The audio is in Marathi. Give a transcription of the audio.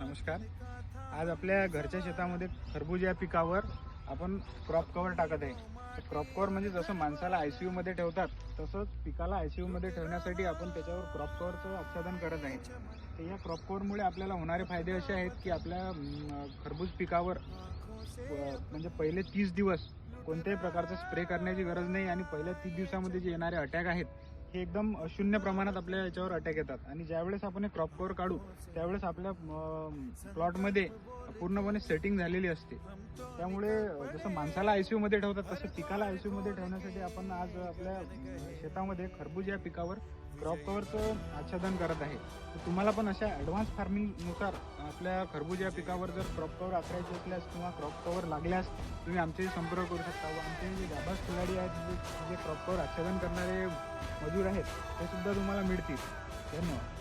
नमस्कार. आज आपल्या घरच्या शेतामध्ये खरबूज या पिकावर आपण क्रॉप कव्हर टाकत आहे. क्रॉप कव्हर म्हणजे जसं माणसाला आयसीयू मध्ये ठेवतात तसंच पिकाला आयसीयू मध्ये ठेवण्यासाठी आपण त्याच्यावर क्रॉप कव्हरचं आच्छादन करत आहे. तर या क्रॉप कवरमुळे आपल्याला होणारे फायदे असे आहेत की आपल्या खरबूज पिकावर म्हणजे पहिले तीस दिवस कोणत्याही प्रकारचा स्प्रे करण्याची गरज नाही आणि पहिल्या तीस दिवसामध्ये जे येणारे अटॅक आहेत हे एकदम शून्य प्रमाणात आपल्या याच्यावर अटॅक येतात. आणि ज्यावेळेस आपण हे क्रॉप कव्हर काढू त्यावेळेस आपल्या प्लॉटमध्ये पूर्णपणे सेटिंग झालेली असते. त्यामुळे जसं माणसाला आयसीयू मध्ये ठेवतात तसं पिकाला आयसीयू मध्ये ठेवण्यासाठी आपण आज आपल्या शेतामध्ये खरबूज या पिकावर क्रॉप कव्हरचं आच्छादन करत आहे. तर तुम्हाला पण अशा ॲडव्हान्स फार्मिंगनुसार आपल्या खरबूज या पिकावर जर क्रॉप कव्हर आखरायचे असल्यास किंवा क्रॉप कव्हर लागल्यास तुम्ही आमच्याही संपर्क करू शकता व आमचे जे गाभास खिलाडी आहेत जे जे क्रॉप कव्हर आच्छादन करणारे मजूर आहेत ते सुद्धा तुम्हाला मिळतील. धन्यवाद.